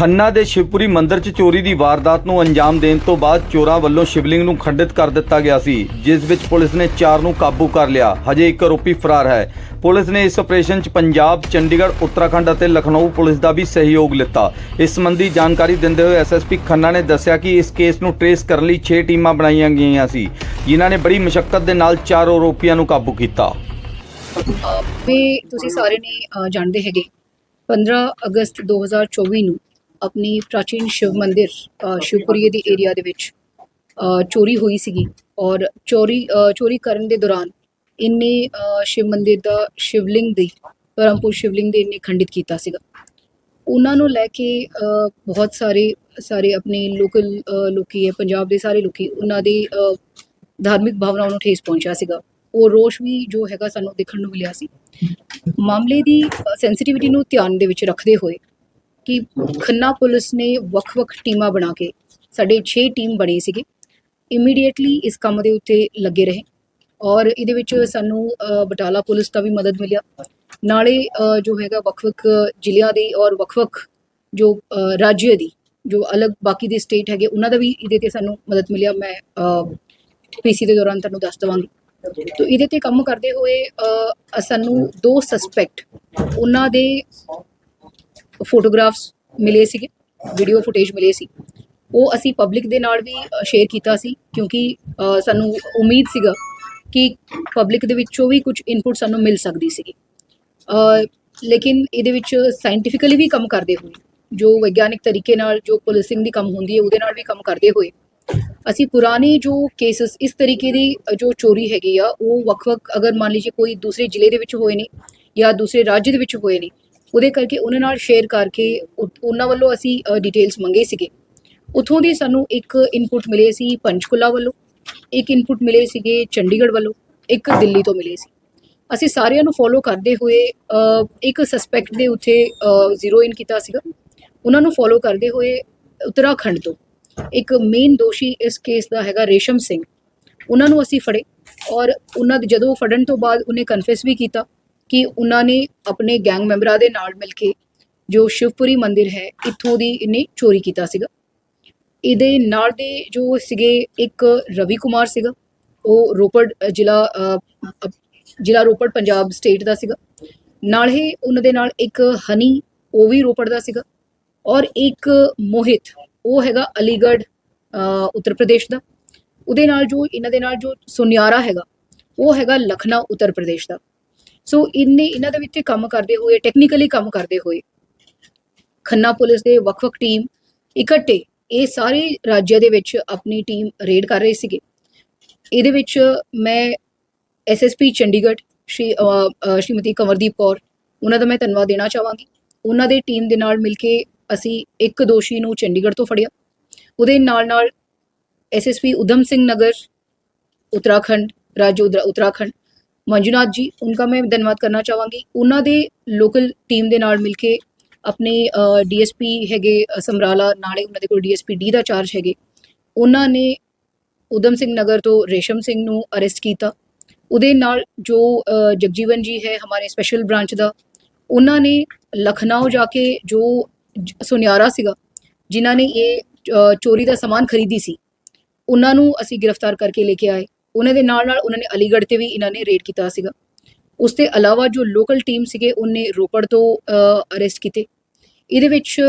ਖੰਨਾ ਦੇ ਸ਼ਿਵਪੁਰੀ ਮੰਦਿਰ 'ਚ ਚੋਰੀ ਦੀ ਵਾਰਦਾਤ ਨੂੰ ਅੰਜਾਮ ਦੇਣ ਤੋਂ ਬਾਅਦ ਚੋਰਾਂ ਵੱਲੋਂ ਸ਼ਿਵਲਿੰਗ ਨੂੰ ਖੰਡਿਤ ਕਰ ਦਿੱਤਾ ਗਿਆ ਸੀ, ਜਿਸ ਵਿੱਚ ਪੁਲਿਸ ਨੇ 4 ਨੂੰ ਕਾਬੂ ਕਰ ਲਿਆ। ਹਜੇ ਇੱਕ ਆਰੋਪੀ ਫਰਾਰ ਹੈ। ਪੁਲਿਸ ਨੇ ਇਸ ਆਪਰੇਸ਼ਨ 'ਚ ਪੰਜਾਬ, ਚੰਡੀਗੜ੍ਹ, ਉੱਤਰਾਖੰਡ ਅਤੇ ਲਖਨਊ ਪੁਲਿਸ ਦਾ ਵੀ ਸਹਿਯੋਗ ਲਿੱਤਾ। ਇਸ ਸੰਬੰਧੀ ਜਾਣਕਾਰੀ ਦਿੰਦੇ ਹੋਏ ਐਸਐਸਪੀ ਖੰਨਾ ਨੇ ਦੱਸਿਆ ਕਿ ਇਸ ਕੇਸ ਨੂੰ ਟਰੇਸ ਕਰਨ ਲਈ 6 ਟੀਮਾਂ ਬਣਾਈਆਂ ਗਈਆਂ ਸੀ, ਜਿਨ੍ਹਾਂ ਨੇ ਬੜੀ ਮੁਸ਼ਕਲ ਦੇ ਨਾਲ ਚਾਰ ਆਰੋਪੀਆਂ ਨੂੰ ਕਾਬੂ ਕੀਤਾ। ਅਹ ਵੀ ਤੁਸੀਂ ਸਾਰੇ ਨੇ ਜਾਣਦੇ ਹੈਗੇ। 15 ਅਗਸਤ 2024 ਨੂੰ ਆਪਣੀ ਪ੍ਰਾਚੀਨ ਸ਼ਿਵ ਮੰਦਿਰ ਅਹ ਸ਼ਿਵਪੁਰੀ ਦੇ ਏਰੀਆ ਦੇ ਵਿੱਚ ਚੋਰੀ ਹੋਈ ਸੀਗੀ ਔਰ ਚੋਰੀ ਚੋਰੀ ਕਰਨ ਦੇ ਦੌਰਾਨ ਇੰਨੇ ਸ਼ਿਵ ਮੰਦਿਰ ਦਾ ਸ਼ਿਵਲਿੰਗ ਦੀ, ਪਰਮਪੁਰ ਸ਼ਿਵਲਿੰਗ ਦੇ ਇੰਨੇ ਖੰਡਿਤ ਕੀਤਾ ਸੀਗਾ। ਉਹਨਾਂ ਨੂੰ ਲੈ ਕੇ ਬਹੁਤ ਸਾਰੇ ਸਾਰੇ ਆਪਣੇ ਲੋਕਲ ਲੋਕੀ ਹੈ, ਪੰਜਾਬ ਦੇ ਸਾਰੇ ਲੋਕੀ ਉਹਨਾਂ ਦੇ ਧਾਰਮਿਕ ਭਾਵਨਾਵਾਂ ਨੂੰ ਠੇਸ ਪਹੁੰਚਿਆ ਸੀਗਾ। ਉਹ ਰੋਸ਼ ਵੀ ਜੋ ਹੈਗਾ ਸਾਨੂੰ ਦੇਖਣ ਨੂੰ ਮਿਲਿਆ ਸੀ। ਮਾਮਲੇ ਦੀ ਸੈਂਸਿਟੀਵਿਟੀ ਨੂੰ ਧਿਆਨ ਦੇ ਵਿੱਚ ਰੱਖਦੇ ਹੋਏ ਕਿ ਖੰਨਾ ਪੁਲਿਸ ਨੇ ਵੱਖ-ਵੱਖ ਟੀਮਾਂ ਬਣਾ ਕੇ ਸਾਡੇ 6 ਟੀਮ ਬਣੀ ਸੀਗੇ। ਇਮੀਡੀਏਟਲੀ ਇਸ ਕੰਮ ਦੇ ਉੱਤੇ ਲੱਗੇ ਰਹੇ ਔਰ ਇਹਦੇ ਵਿੱਚ ਸਾਨੂੰ ਬਟਾਲਾ ਪੁਲਿਸ ਦਾ ਵੀ ਮਦਦ ਮਿਲਿਆ। ਨਾਲੇ ਜੋ ਹੈਗਾ ਵੱਖ-ਵੱਖ ਜ਼ਿਲ੍ਹਿਆਂ ਦੇ ਔਰ ਵੱਖ-ਵੱਖ ਜੋ ਅ, ਰਾਜ ਦੀ ਜੋ ਅਲੱਗ ਬਾਕੀ ਦੇ ਸਟੇਟ ਹੈਗੇ ਉਹਨਾਂ ਦਾ ਵੀ ਇਹਦੇ ਤੇ ਸਾਨੂੰ ਮਦਦ ਮਿਲਿਆ। ਮੈਂ ਪੀਸੀ ਦੇ ਦੌਰਾਨ ਤੁਹਾਨੂੰ ਦੱਸ ਦਵਾਂਗੀ। ਤੋ ਇਹਦੇ ਤੇ ਕੰਮ ਕਰਦੇ ਹੋਏ ਸਾਨੂੰ ਦੋ ਸਸਪੈਕਟ ਉਹਨਾਂ ਦੇ ਫੋਟੋਗ੍ਰਾਫਸ ਮਿਲੇ ਸੀਗੇ ਵੀਡੀਓ ਫੁਟੇਜ ਮਿਲੇ ਸੀ। ਉਹ ਅਸੀਂ ਪਬਲਿਕ ਦੇ ਨਾਲ ਵੀ ਸ਼ੇਅਰ ਕੀਤਾ ਸੀ ਕਿਉਂਕਿ ਸਾਨੂੰ ਉਮੀਦ ਸੀਗਾ ਕਿ ਪਬਲਿਕ ਦੇ ਵਿੱਚੋਂ ਵੀ ਕੁਝ ਇਨਪੁਟ ਸਾਨੂੰ ਮਿਲ ਸਕਦੀ ਸੀਗੀ। ਲੇਕਿਨ ਇਹਦੇ ਵਿੱਚ ਸਾਇੰਟੀਫਿਕਲੀ ਵੀ ਕੰਮ ਕਰਦੇ ਹੋਏ, ਜੋ ਵਿਗਿਆਨਿਕ ਤਰੀਕੇ ਨਾਲ ਜੋ ਪੁਲਿਸਿੰਗ ਦੀ ਕੰਮ ਹੁੰਦੀ ਹੈ, ਉਹਦੇ ਨਾਲ ਵੀ ਕੰਮ ਕਰਦੇ ਹੋਏ, ਅਸੀਂ ਪੁਰਾਣੇ ਜੋ ਕੇਸਸ ਇਸ ਤਰੀਕੇ ਦੀ ਜੋ ਚੋਰੀ ਹੈਗੀ ਆ, ਉਹ ਵੱਖ-ਵੱਖ ਅਗਰ ਮੰਨ ਲਈਏ ਕੋਈ ਦੂਸਰੇ ਜ਼ਿਲ੍ਹੇ ਦੇ ਵਿੱਚ ਹੋਏ ਨੇ ਜਾਂ ਦੂਸਰੇ ਰਾਜ ਦੇ ਵਿੱਚ ਹੋਏ ਨੇ ਉਹਦੇ ਕਰਕੇ ਉਹਨਾਂ ਨਾਲ ਸ਼ੇਅਰ ਕਰਕੇ ਉਹ- ਉਹਨਾਂ ਵੱਲੋਂ ਅਸੀਂ ਡਿਟੇਲਸ ਮੰਗੇ ਸੀਗੇ। ਉਥੋਂ ਦੀ ਸਾਨੂੰ ਇੱਕ ਇਨਪੁਟ ਮਿਲੇ ਸੀ ਪੰਚਕੁਲਾ ਵੱਲੋਂ, ਇੱਕ ਇਨਪੁਟ ਮਿਲੇ ਸੀਗੇ ਚੰਡੀਗੜ੍ਹ ਵੱਲੋਂ, ਇੱਕ ਦਿੱਲੀ ਤੋਂ ਮਿਲੇ ਸੀ। ਅਸੀਂ ਸਾਰਿਆਂ ਨੂੰ ਫੋਲੋ ਕਰਦੇ ਹੋਏ ਇੱਕ ਸਸਪੈਕਟ ਦੇ ਉੱਤੇ ਜ਼ੀਰੋ ਇਨ ਕੀਤਾ ਸੀਗਾ। ਉਹਨਾਂ ਨੂੰ ਫੋਲੋ ਕਰਦੇ ਹੋਏ ਉੱਤਰਾਖੰਡ ਤੋਂ ਇੱਕ ਮੇਨ ਦੋਸ਼ੀ ਇਸ ਕੇਸ ਦਾ ਹੈਗਾ ਰੇਸ਼ਮ ਸਿੰਘ। ਉਹਨਾਂ ਨੂੰ ਅਸੀਂ ਫੜੇ ਔਰ ਉਹਨਾਂ ਦੇ ਜਦੋਂ ਫੜਨ ਤੋਂ ਬਾਅਦ ਉਹਨੇ ਕਨਫੈਸ ਵੀ ਕੀਤਾ। ਕਿ ਉਹਨਾਂ ਨੇ ਆਪਣੇ ਗੈਂਗ ਮੈਂਬਰਾਂ ਦੇ ਨਾਲ ਮਿਲ ਕੇ ਜੋ ਸ਼ਿਵਪੁਰੀ ਮੰਦਿਰ ਹੈ, ਇੱਥੋਂ ਦੀ ਇਹਨੇ ਚੋਰੀ ਕੀਤਾ ਸੀਗਾ। ਇਹਦੇ ਨਾਲ ਦੇ ਜੋ ਸੀਗੇ, ਇੱਕ ਰਵੀ ਕੁਮਾਰ ਸੀਗਾ, ਉਹ ਰੋਪੜ ਜ਼ਿਲ੍ਹਾ ਜ਼ਿਲ੍ਹਾ ਰੋਪੜ, ਪੰਜਾਬ ਸਟੇਟ ਦਾ ਸੀਗਾ। ਨਾਲ ਹੀ ਉਹਨਾਂ ਦੇ ਨਾਲ ਇੱਕ ਹਨੀ, ਉਹ ਵੀ ਰੋਪੜ ਦਾ ਸੀਗਾ। ਔਰ ਇੱਕ ਮੋਹਿਤ, ਉਹ ਹੈਗਾ ਅਲੀਗੜ੍ਹ ਉੱਤਰ ਪ੍ਰਦੇਸ਼ ਦਾ। ਉਹਦੇ ਨਾਲ ਜੋ, ਇਹਨਾਂ ਦੇ ਨਾਲ ਜੋ ਸੁਨਿਆਰਾ ਹੈਗਾ, ਉਹ ਹੈਗਾ ਲਖਨਊ, ਉੱਤਰ ਪ੍ਰਦੇਸ਼ ਦਾ। ਸੋ ਇਹਨੇ ਇਹਨਾਂ ਦੇ ਵਿੱਚ ਕੰਮ ਕਰਦੇ ਹੋਏ ਟੈਕਨੀਕਲੀ ਕੰਮ ਕਰਦੇ ਹੋਏ, ਖੰਨਾ ਪੁਲਿਸ ਦੇ ਵੱਖ-ਵੱਖ ਟੀਮ ਇਕੱਠੇ ਇਹ ਸਾਰੇ ਰਾਜਾਂ ਦੇ ਵਿੱਚ ਆਪਣੀ ਟੀਮ ਰੇਡ ਕਰ ਰਹੇ ਸੀਗੇ। ਇਹਦੇ ਵਿੱਚ ਮੈਂ ਐਸਐਸਪੀ ਚੰਡੀਗੜ੍ਹ, ਸ਼੍ਰੀ ਸ਼੍ਰੀਮਤੀ ਕਮਰਦੀਪ ਕੌਰ, ਉਹਨਾਂ ਦਾ ਮੈਂ ਧੰਨਵਾਦ ਦੇਣਾ ਚਾਹਾਂਗੀ। ਉਹਨਾਂ ਦੇ ਟੀਮ ਦੇ ਨਾਲ ਮਿਲ ਕੇ ਅਸੀਂ ਇੱਕ ਦੋਸ਼ੀ ਨੂੰ ਚੰਡੀਗੜ੍ਹ ਤੋਂ ਫੜਿਆ। ਉਹਦੇ ਨਾਲ ਨਾਲ ਐਸਐਸਪੀ ਉਦਮ ਸਿੰਘ ਨਗਰ, ਉਤਰਾਖੰਡ, ਰਾਜ ਉਤਰਾਖੰਡ ਮੰਜੂਨਾਥ ਜੀ ਉਨ੍ਹਾਂ ਮੈਂ ਧੰਨਵਾਦ ਕਰਨਾ ਚਾਹਾਂਗੀ ਉਹਨਾਂ ਦੇ ਲੋਕਲ ਟੀਮ ਦੇ ਨਾਲ ਮਿਲ ਕੇ ਆਪਣੇ ਡੀਐਸਪੀ ਹੈਗੇ ਸਮਰਾਲਾ ਨਾਲੇ ਉਹਨਾਂ ਦੇ ਕੋਲ ਡੀਐਸਪੀ ਡੀ ਦਾ ਚਾਰਜ ਹੈਗੇ ਉਹਨਾਂ ਨੇ ਉਦਮ ਸਿੰਘ ਨਗਰ ਤੋਂ ਰੇਸ਼ਮ ਸਿੰਘ ਨੂੰ ਅਰੈਸਟ ਕੀਤਾ ਉਹਦੇ ਨਾਲ ਜੋ ਜਗਜੀਵਨ ਜੀ ਹੈ ਹਮਾਰੇ ਸਪੈਸ਼ਲ ਬ੍ਰਾਂਚ ਦਾ ਉਹਨਾਂ ਨੇ ਲਖਨਊ ਜਾ ਕੇ ਜੋ ਸੁਨਿਆਰਾ ਸੀਗਾ ਜਿਨ੍ਹਾਂ ਨੇ ਇਹ ਚੋਰੀ ਦਾ ਸਮਾਨ ਖਰੀਦੀ ਸੀ ਉਹਨਾਂ ਨੂੰ ਅਸੀਂ ਗ੍ਰਿਫਤਾਰ ਕਰਕੇ ਲੈ ਕੇ ਆਏ ਉਹਨਾਂ ਦੇ ਨਾਲ ਨਾਲ ਉਹਨਾਂ ਨੇ ਅਲੀਗੜ੍ਹ ਤੇ ਵੀ ਇਹਨਾਂ ਨੇ ਰੇਡ ਕੀਤਾ ਸੀਗਾ। ਉਸ ਤੋਂ ਇਲਾਵਾ ਜੋ ਲੋਕਲ ਟੀਮ ਸੀਗੇ, ਉਹਨੇ ਰੋਪੜ ਤੋਂ ਅਰੈਸਟ ਕੀਤੇ। ਇਹਦੇ ਵਿੱਚ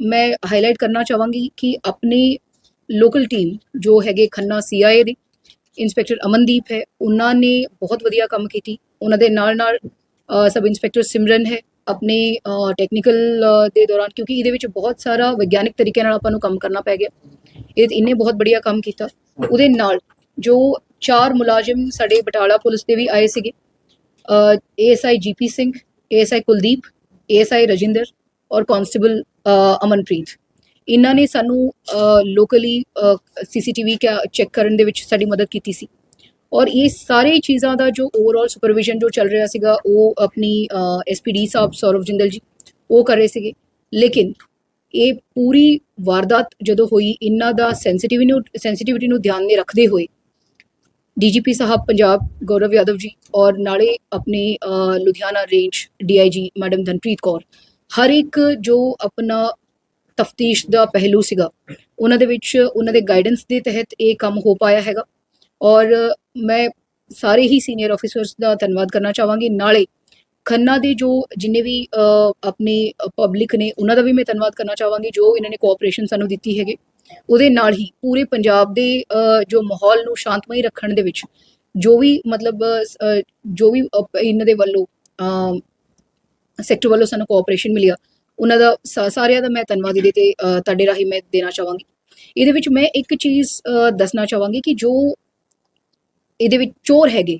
ਮੈਂ ਹਾਈਲਾਈਟ ਕਰਨਾ ਚਾਹਾਂਗੀ ਕਿ ਆਪਣੀ ਲੋਕਲ ਟੀਮ ਜੋ ਹੈਗੇ ਖੰਨਾ ਸੀਆਈਏ ਦੇ ਇੰਸਪੈਕਟਰ ਅਮਨਦੀਪ ਹੈ, ਉਹਨਾਂ ਨੇ ਬਹੁਤ ਵਧੀਆ ਕੰਮ ਕੀਤੀ। ਉਹਨਾਂ ਦੇ ਨਾਲ ਨਾਲ ਸਬ ਇੰਸਪੈਕਟਰ ਸਿਮਰਨ ਹੈ, ਆਪਣੇ ਟੈਕਨੀਕਲ ਦੇ ਦੌਰਾਨ, ਕਿਉਂਕਿ ਇਹਦੇ ਵਿੱਚ ਬਹੁਤ ਸਾਰਾ ਵਿਗਿਆਨਿਕ ਤਰੀਕੇ ਨਾਲ ਆਪਾਂ ਨੂੰ ਕੰਮ ਕਰਨਾ ਪੈ ਗਿਆ। ਇਹ ਇਹਨੇ ਬਹੁਤ ਬੜੀਆ ਕੰਮ ਕੀਤਾ। ਉਹਦੇ ਨਾਲ ਜੋ ਚਾਰ ਮੁਲਾਜ਼ਮ ਸਾਡੇ ਬਟਾਲਾ ਪੁਲਿਸ ਦੇ ਵੀ ਆਏ ਸੀਗੇ। ASI GP Singh ASI Kuldeep ASI Rajinder ਔਰ ਕਾਂਸਟੇਬਲ ਅਮਨਪ੍ਰੀਤ। ਇਹਨਾਂ ਨੇ ਸਾਨੂੰ ਲੋਕਲੀ ਸੀਸੀਟੀਵੀ ਚੈੱਕ ਕਰਨ ਦੇ ਵਿੱਚ ਸਾਡੀ ਮਦਦ ਕੀਤੀ ਸੀ। ਔਰ ਇਹ ਸਾਰੇ ਚੀਜ਼ਾਂ ਦਾ ਜੋ ਓਵਰਆਲ ਸੁਪਰਵਿਜ਼ਨ ਜੋ ਚੱਲ ਰਿਹਾ ਸੀਗਾ, ਉਹ ਆਪਣੀ ਐਸਪੀਡੀ ਸਾਹਿਬ ਸੌਰਵ ਜਿੰਦਲ ਜੀ, ਉਹ ਕਰ ਰਹੇ ਸੀਗੇ। ਲੇਕਿਨ ਇਹ ਪੂਰੀ ਵਾਰਦਾਤ ਜਦੋਂ ਹੋਈ, ਇਹਨਾਂ ਦਾ ਸੈਂਸਿਟੀਵਿਟੀ ਨੂੰ ਸੈਂਸਿਟੀਵਿਟੀ ਨੂੰ ਧਿਆਨ ਨੇ ਰੱਖਦੇ ਹੋਏ ਡੀਜੀਪੀ ਸਾਹਿਬ ਪੰਜਾਬ, ਗੌਰਵ ਯਾਦਵ ਜੀ ਔਰ ਨਾਲੇ ਆਪਣੇ Ludhiana range DIG madam Danpreet Kaur. ਹਰ ਇੱਕ ਜੋ ਆਪਣਾ ਤਫਤੀਸ਼ ਦਾ ਪਹਿਲੂ ਸੀਗਾ, ਉਹਨਾਂ ਦੇ ਵਿੱਚ ਉਹਨਾਂ ਦੇ ਗਾਈਡੈਂਸ ਦੇ ਤਹਿਤ ਇਹ ਕੰਮ ਹੋ ਪਾਇਆ ਹੈਗਾ। ਔਰ ਮੈਂ ਸਾਰੇ ਹੀ ਸੀਨੀਅਰ ਆਫੀਸਰਸ ਦਾ ਧੰਨਵਾਦ ਕਰਨਾ ਚਾਹਾਂਗੀ। ਨਾਲੇ ਖੰਨਾ ਦੇ ਜੋ ਜਿੰਨੇ ਵੀ ਆਪਣੇ ਪਬਲਿਕ ਨੇ, ਉਹਨਾਂ ਦਾ ਵੀ ਮੈਂ ਧੰਨਵਾਦ ਕਰਨਾ ਚਾਹਾਂਗੀ, ਜੋ ਇਹਨਾਂ ਨੇ ਕੋਆਪਰੇਸ਼ਨ ਸਾਨੂੰ ਦਿੱਤੀ ਹੈਗੇ। ਉਹਦੇ ਨਾਲ ਹੀ ਪੂਰੇ ਪੰਜਾਬ ਦੇ ਅ, ਜੋ ਮਾਹੌਲ ਨੂੰ ਸ਼ਾਂਤਮਈ ਰੱਖਣ ਦੇ ਵਿੱਚ ਜੋ ਵੀ ਮਤਲਬ ਜੋ ਵੀ ਇਹਨਾਂ ਦੇ ਵੱਲੋਂ ਸੈਕਟਰ ਵੱਲੋਂ ਸਾਨੂੰ ਕੋਆਪਰੇਸ਼ਨ ਮਿਲਿਆ ਉਹਨਾਂ ਦਾ ਸਾ- ਸਾਰਿਆਂ ਦਾ ਮੈਂ ਧੰਨਵਾਦ ਇਹਦੇ ਤੇ ਤੁਹਾਡੇ ਰਾਹੀਂ ਮੈਂ ਦੇਣਾ ਚਾਹਾਂਗੀ। ਇਹਦੇ ਵਿੱਚ ਮੈਂ ਇੱਕ ਚੀਜ਼ ਦੱਸਣਾ ਚਾਹਾਂਗੀ ਕਿ ਜੋ ਇਹਦੇ ਵਿੱਚ ਚੋਰ ਹੈਗੇ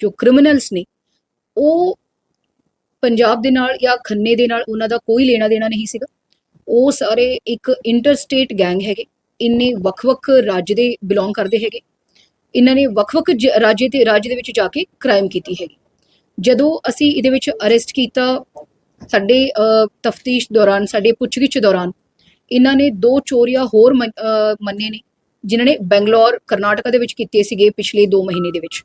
ਜੋ ਕ੍ਰਿਮੀਨਲਸ ਨੇ ਉਹ ਪੰਜਾਬ ਦੇ ਨਾਲ ਜਾਂ ਖੰਨੇ ਦੇ ਨਾਲ ਉਹਨਾਂ ਦਾ ਕੋਈ ਲੈਣਾ ਦੇਣਾ ਨਹੀਂ ਸੀਗਾ। ਉਹ ਸਾਰੇ ਇੱਕ ਇੰਟਰਸਟੇਟ ਗੈਂਗ ਹੈਗੇ। ਇੰਨੇ ਵੱਖ-ਵੱਖ ਰਾਜ ਦੇ ਬਿਲੋਂਗ ਕਰਦੇ ਹੈਗੇ। ਇਹਨਾਂ ਨੇ ਵੱਖ-ਵੱਖ ਰਾਜ ਤੇ, ਰਾਜ ਦੇ ਵਿੱਚ ਜਾ ਕੇ ਕ੍ਰਾਈਮ ਕੀਤੀ ਹੈਗੀ। ਜਦੋਂ ਅਸੀਂ ਇਹਦੇ ਵਿੱਚ ਅਰੈਸਟ ਕੀਤਾ ਸਾਡੇ ਤਫਤੀਸ਼ ਦੌਰਾਨ, ਸਾਡੇ ਪੁੱਛਗਿੱਛ ਦੌਰਾਨ, ਇਹਨਾਂ ਨੇ ਦੋ ਚੋਰੀਆਂ ਹੋਰ ਮੰਨੇ ਨੇ, ਜਿਨ੍ਹਾਂ ਨੇ ਬੈਂਗਲੌਰ, ਕਰਨਾਟਕਾ ਦੇ ਵਿੱਚ ਕੀਤੇ ਸੀਗੇ ਪਿਛਲੇ 2 ਮਹੀਨੇ ਦੇ ਵਿੱਚ।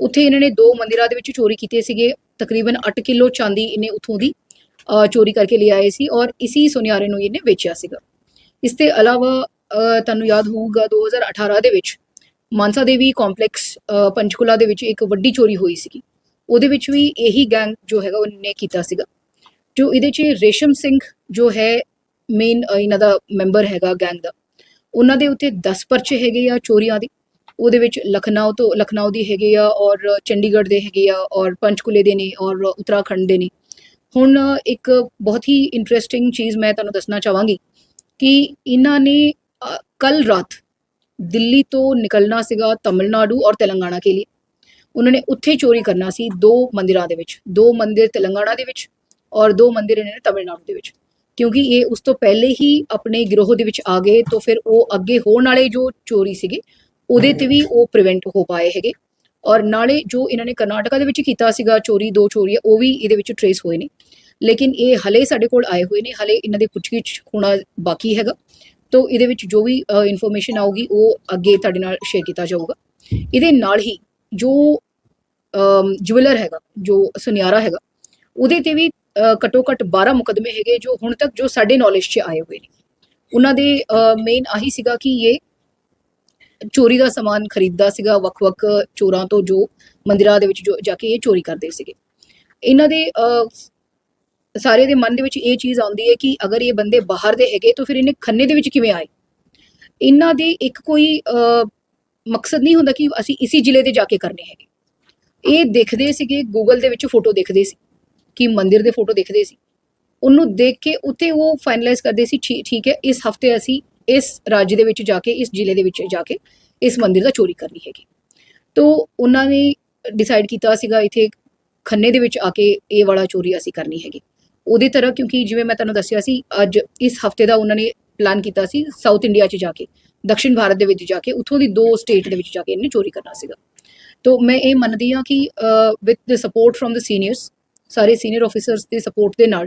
ਉੱਥੇ ਇਹਨਾਂ ਨੇ ਦੋ ਮੰਦਿਰਾਂ ਦੇ ਵਿੱਚ ਚੋਰੀ ਕੀਤੇ ਸੀਗੇ। ਤਕਰੀਬਨ 8 ਕਿਲੋ ਚਾਂਦੀ ਇਹਨੇ ਉਥੋਂ ਦੀ ਚੋਰੀ ਕਰਕੇ ਲੈ ਆਏ ਸੀ ਔਰ ਇਸੀ ਸੁਨਿਆਰੇ ਨੂੰ ਇਹਨੇ ਵੇਚਿਆ ਸੀਗਾ। ਇਸ ਤੇ ਇਲਾਵਾ ਤੁਹਾਨੂੰ ਯਾਦ ਹੋਊਗਾ 2018 ਦੇ ਵਿੱਚ ਮਾਨਸਾ ਦੇਵੀ ਕੰਪਲੈਕਸ ਅ, ਪੰਚਕੂਲਾ ਦੇ ਵਿੱਚ ਇੱਕ ਵੱਡੀ ਚੋਰੀ ਹੋਈ ਸੀਗੀ। ਉਹਦੇ ਵਿੱਚ ਵੀ ਇਹੀ ਗੈਂਗ ਜੋ ਹੈਗਾ ਉਹਨੇ ਕੀਤਾ ਸੀਗਾ। ਜੋ ਇਹਦੇ 'ਚ ਰੇਸ਼ਮ ਸਿੰਘ ਜੋ ਹੈ ਮੇਨ ਇਹਨਾਂ ਦਾ ਮੈਂਬਰ ਹੈਗਾ ਗੈਂਗ ਦਾ। ਉਹਨਾਂ ਦੇ ਉੱਤੇ 10 ਪਰਚੇ ਹੈਗੇ ਆ ਚੋਰੀਆਂ ਦੇ। ਉਹਦੇ ਵਿੱਚ ਲਖਨਊ ਤੋਂ ਲਖਨਊ ਦੀ ਹੈਗੇ ਆ ਔਰ ਚੰਡੀਗੜ੍ਹ ਦੇ ਹੈਗੇ ਆ ਔਰ ਪੰਚਕੂਲੇ ਦੇ ਨੇ ਔਰ ਉੱਤਰਾਖੰਡ ਦੇ ਨੇ। ਹੁਣ ਇੱਕ ਬਹੁਤ ਹੀ ਇੰਟਰਸਟਿੰਗ ਚੀਜ਼ ਮੈਂ ਤੁਹਾਨੂੰ ਦੱਸਣਾ ਚਾਹਾਂਗੀ ਕਿ ਇਹਨਾਂ ਨੇ ਕੱਲ ਰਾਤ ਦਿੱਲੀ ਤੋਂ ਨਿਕਲਣਾ ਸੀਗਾ ਤਮਿਲਨਾਡੂ ਔਰ ਤੇਲੰਗਾਨਾ ਕੇ ਲਈ ਉਹਨਾਂ ਨੇ ਉੱਥੇ ਚੋਰੀ ਕਰਨਾ ਸੀ ਦੋ ਮੰਦਿਰਾਂ ਦੇ ਵਿੱਚ, ਦੋ ਮੰਦਿਰ ਤੇਲੰਗਾਨਾ ਦੇ ਵਿੱਚ ਔਰ ਦੋ ਮੰਦਿਰ ਇਹਨਾਂ ਨੇ ਤਮਿਲਨਾਡੂ ਦੇ ਵਿੱਚ। ਕਿਉਂਕਿ ਇਹ ਉਸ ਤੋਂ ਪਹਿਲੇ ਹੀ ਆਪਣੇ ਗਿਰੋਹ ਦੇ ਵਿੱਚ ਆ ਗਏ, ਤਾਂ ਫਿਰ ਉਹ ਅੱਗੇ ਹੋਣ ਵਾਲੇ ਜੋ ਚੋਰੀ ਸੀਗੇ, ਉਹਦੇ ਤੇ ਵੀ ਉਹ ਪ੍ਰੀਵੈਂਟ ਹੋ ਪਾਏ ਹੈਗੇ। ਔਰ ਨਾਲੇ ਜੋ ਇਹਨਾਂ ਨੇ ਕਰਨਾਟਕਾ ਦੇ ਵਿੱਚ ਕੀਤਾ ਸੀਗਾ ਚੋਰੀ ਦੋ ਚੋਰੀਆਂ ਉਹ ਵੀ ਇਹਦੇ ਵਿੱਚ ਟਰੇਸ ਹੋਏ ਨੇ। ਲੇਕਿਨ ਇਹ ਹਲੇ ਸਾਡੇ ਕੋਲ ਆਏ ਹੋਏ ਨੇ ਹਲੇ ਇਹਨਾਂ ਦੇ ਪੁੱਛਗਿੱਛ ਹੋਣਾ ਬਾਕੀ ਹੈਗਾ। ਤੋਂ ਇਹਦੇ ਵਿੱਚ ਜੋ ਵੀ ਇਨਫੋਰਮੇਸ਼ਨ ਆਊਗੀ ਉਹ ਅੱਗੇ ਤੁਹਾਡੇ ਨਾਲ ਸ਼ੇਅਰ ਕੀਤਾ ਜਾਊਗਾ। ਇਹਦੇ ਨਾਲ ਹੀ ਜੋ ਜੁਵਲਰ ਹੈਗਾ ਜੋ ਸੁਨਿਆਰਾ ਹੈਗਾ ਉਹਦੇ ਤੇ ਵੀ ਅ, ਘੱਟੋ ਘੱਟ 12 ਮੁਕਦਮੇ ਹੈਗੇ ਜੋ ਹੁਣ ਤੱਕ ਜੋ ਸਾਡੇ ਨੌਲੇਜ 'ਚ ਆਏ ਹੋਏ ਨੇ। ਉਹਨਾਂ ਦੇ ਮੇਨ ਆਹੀ ਸੀਗਾ ਕਿ ਇਹ ਚੋਰੀ ਦਾ ਸਮਾਨ ਖਰੀਦਦਾ ਸੀਗਾ ਵੱਖ-ਵੱਖ ਚੋਰਾਂ ਤੋਂ ਜੋ ਮੰਦਿਰਾਂ ਦੇ ਵਿੱਚ ਜੋ ਜਾ ਕੇ ਇਹ ਚੋਰੀ ਕਰਦੇ ਸੀਗੇ। ਇਹਨਾਂ ਦੇ ਸਾਰੇ ਦੇ ਮਨ ਦੇ ਵਿੱਚ ਇਹ ਚੀਜ਼ ਆਉਂਦੀ ਹੈ ਕਿ ਅਗਰ ਇਹ ਬੰਦੇ ਬਾਹਰ ਦੇ ਹੈਗੇ ਤਾਂ ਫਿਰ ਇਹਨੇ ਖੰਨੇ ਦੇ ਵਿੱਚ ਕਿਵੇਂ ਆਏ? ਇਹਨਾਂ ਦੇ ਇੱਕ ਕੋਈ ਅ, ਮਕਸਦ ਨਹੀਂ ਹੁੰਦਾ ਕਿ ਅਸੀਂ ਇਸੇ ਜ਼ਿਲ੍ਹੇ ਦੇ ਜਾ ਕੇ ਕਰਨੇ ਹੈਗੇ। ਇਹ ਦੇਖਦੇ ਸੀਗੇ ਗੂਗਲ ਦੇ ਵਿੱਚ ਫੋਟੋ ਦੇਖਦੇ ਸੀ ਕਿ ਮੰਦਿਰ ਦੇ ਫੋਟੋ ਦੇਖਦੇ ਸੀ। ਉਹਨੂੰ ਦੇਖ ਕੇ ਉੱਥੇ ਉਹ ਫਾਈਨਲਾਈਜ਼ ਕਰਦੇ ਸੀ ਠੀਕ ਹੈ ਇਸ ਹਫ਼ਤੇ ਅਸੀਂ ਇਸ ਰਾਜ ਦੇ ਵਿੱਚ ਜਾ ਕੇ, ਇਸ ਜ਼ਿਲ੍ਹੇ ਦੇ ਵਿੱਚ ਜਾ ਕੇ ਇਸ ਮੰਦਿਰ ਦਾ ਚੋਰੀ ਕਰਨੀ ਹੈਗੀ। ਤੋਂ ਉਹਨਾਂ ਨੇ ਡਿਸਾਈਡ ਕੀਤਾ ਸੀਗਾ, ਇੱਥੇ ਖੰਨੇ ਦੇ ਵਿੱਚ ਆ ਕੇ ਇਹ ਵਾਲਾ ਚੋਰੀ ਅਸੀਂ ਕਰਨੀ ਹੈਗੀ। ਉਹਦੀ ਤਰ੍ਹਾਂ ਕਿਉਂਕਿ ਜਿਵੇਂ ਮੈਂ ਤੁਹਾਨੂੰ ਦੱਸਿਆ ਸੀ, ਅੱਜ ਇਸ ਹਫ਼ਤੇ ਦਾ ਉਹਨਾਂ ਨੇ ਪਲਾਨ ਕੀਤਾ ਸੀ ਸਾਊਥ ਇੰਡੀਆ 'ਚ ਜਾ ਕੇ ਦਕਸ਼ਿਣ ਭਾਰਤ ਦੇ ਵਿੱਚ ਜਾ ਕੇ, ਉੱਥੋਂ ਦੀ ਦੋ ਸਟੇਟ ਦੇ ਵਿੱਚ ਜਾ ਕੇ ਇਹਨੇ ਚੋਰੀ ਕਰਨਾ ਸੀਗਾ। ਤੋਂ ਮੈਂ ਇਹ ਮੰਨਦੀ ਹਾਂ ਕਿ with the support from the seniors ਸਾਰੇ ਸੀਨੀਅਰ ਆਫੀਸਰਸ ਦੇ ਸਪੋਰਟ ਦੇ ਨਾਲ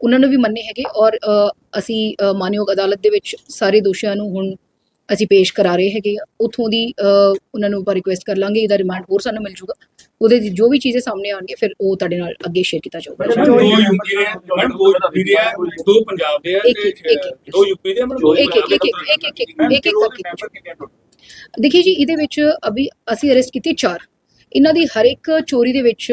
ਉਹਨਾਂ ਨੂੰ ਵੀ ਮੰਨੇ ਹੈਗੇ ਔਰ ਅਸੀਂ ਮਾਨਯੋਗ ਅਦਾਲਤ ਦੇ ਵਿੱਚ ਸਾਰੇ ਦੋਸ਼ੀਆਂ ਨੂੰ ਹੁਣ ਅਸੀਂ ਪੇਸ਼ ਕਰਾ ਰਹੇ ਹੈਗੇ ਉਥੋਂ ਦੀ ਉਹਨਾਂ ਨੂੰ ਆਪਾਂ ਰਿਕੁਐਸਟ ਕਰ ਲਾਂਗੇ ਇਹਦਾ ਰਿਮਾਂਡ ਹੋਰ ਸਾਨੂੰ ਮਿਲ ਜੂਗਾ ਉਹਦੇ ਦੀ ਜੋ ਵੀ ਚੀਜ਼ਾਂ ਸਾਹਮਣੇ ਆਉਣਗੀਆਂ ਫਿਰ ਉਹ ਤੁਹਾਡੇ ਨਾਲ ਅੱਗੇ ਸ਼ੇਅਰ ਕੀਤਾ ਜਾਊਗਾ। ਦੋ ਯੂਪੀ ਦੇ ਮੈਡਮ ਦੋ ਯੂਪੀ ਦੇ ਆ, ਦੋ ਪੰਜਾਬ ਦੇ ਤੇ ਇੱਕ- ਇੱਕ- ਦੋ ਯੂਪੀ ਦੇ ਆ, ਮੈਡਮ ਇੱਕ- ਇੱਕ- ਇੱਕ- ਇੱਕ- ਇੱਕ- ਇੱਕ- ਇੱਕ- ਇੱਕ- ਇੱਕ- ਇੱਕ- ਦੇਖਿਏ ਜੀ ਇਹਦੇ ਵਿੱਚ ਅਭੀ ਅਸੀਂ ਅਰੈਸਟ ਕੀਤੇ ਚਾਰ। ਇਹਨਾਂ ਦੀ ਹਰ ਇੱਕ ਚੋਰੀ ਦੇ ਵਿੱਚ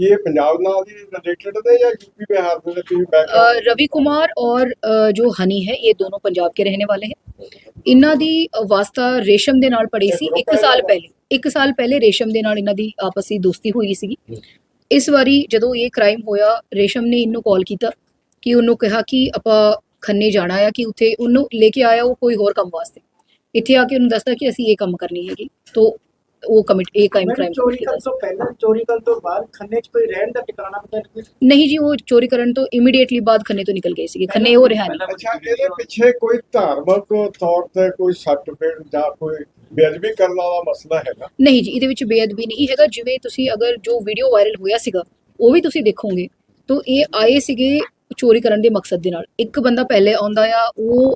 ਕੀ ਇਹ ਪੰਜਾਬ ਨਾਲ ਦੀ ਰਿਲੇਟਡ ਨੇ ਜਾਂ ਯੂਪੀ ਬਿਹਾਰ ਦੇ ਨੇ ਕੋਈ अ, ਬੈਕਗ੍ਰਾਉਂਡ रवि कुमार और अ, जो हनी है ये दोनों पंजाब के रहने वाले हैं ਇਹਨਾਂ ਦੀ ਅ, ਵਾਸਤਾ ਰੇਸ਼ਮ ਦੇ ਨਾਲ ਪੜੀ ਸੀ 1 ਸਾਲ ਪਹਿਲੇ 1 ਸਾਲ ਪਹਿਲੇ ਰੇਸ਼ਮ ਦੇ ਨਾਲ ਇਹਨਾਂ ਦੀ ਆਪਸੀ ਦੋਸਤੀ ਹੋਈ ਸੀਗੀ ਇਸ ਵਾਰੀ ਜਦੋਂ ਇਹ ਕ੍ਰਾਈਮ ਹੋਇਆ ਰੇਸ਼ਮ ਨੇ ਇਹਨੂੰ ਕਾਲ ਕੀਤਾ ਕਿ ਉਹਨੂੰ ਕਿਹਾ ਕਿ ਆਪਾਂ ਖੰਨੇ ਜਾਣਾ ਆ ਕਿ ਉੱਥੇ ਉਹਨੂੰ ਲੈ ਕੇ ਆਇਆ ਉਹ ਕੋਈ ਹੋਰ ਕੰਮ ਵਾਸਤੇ ਇੱਥੇ ਆ ਕੇ ਉਹਨੂੰ ਦੱਸਦਾ ਕਿ ਅਸੀਂ ਇਹ ਕੰਮ ਕਰਨੀ ਹੈਗੀ ਤੋਂ ਉਹ ਕਮਿਟ ਇਹ ਕ੍ਰਾਈਮ ਮੈਡਮ ਕ੍ਰਾਈਮ ਚੋਰੀ ਕਰਨ ਤੋਂ ਪਹਿਲਾਂ ਚੋਰੀ ਕਰਨ ਤੋਂ ਬਾਅਦ ਖੰਨੇ 'ਚ ਕੋਈ ਰਹਿਣ ਦਾ ਟਿਕਾਣਾ ਕੁਛ ਨਹੀਂ ਜੀ ਉਹ ਚੋਰੀ ਕਰਨ ਤੋਂ ਇਮੀਡੀਏਟਲੀ ਬਾਅਦ ਖੰਨੇ ਤੋਂ ਨਿਕਲ ਗਏ ਸੀਗੇ। ਖੰਨੇ ਉਹ ਰਿਹਾ ਨਹੀਂ ਅੱਛਾ ਇਹਦੇ ਪਿੱਛੇ ਕੋਈ ਧਾਰਮਿਕ ਤੌਰ ਤੇ ਕੋਈ ਸਰਟੀਫਿਕੇਟ ਜਾਂ ਕੋਈ ਬੇਅਦਬੀ ਕਰਨ ਵਾਲਾ ਮਸਲਾ ਹੈਗਾ? ਨਹੀਂ ਜੀ ਇਹਦੇ ਵਿੱਚ ਬੇਅਦਬੀ ਨਹੀਂ ਹੈਗਾ। ਜਿਵੇਂ ਤੁਸੀਂ ਅਗਰ ਜੋ ਵੀਡੀਓ ਵਾਇਰਲ ਹੋਇਆ ਸੀਗਾ ਉਹ ਵੀ ਤੁਸੀਂ ਦੇਖੋਗੇ ਤਾਂ ਇਹ ਆਏ ਸੀਗੇ ਚੋਰੀ ਕਰਨ ਦੇ ਮਕਸਦ ਦੇ ਨਾਲ। ਇੱਕ ਬੰਦਾ ਪਹਿਲੇ ਆਉਂਦਾ ਆ ਉਹ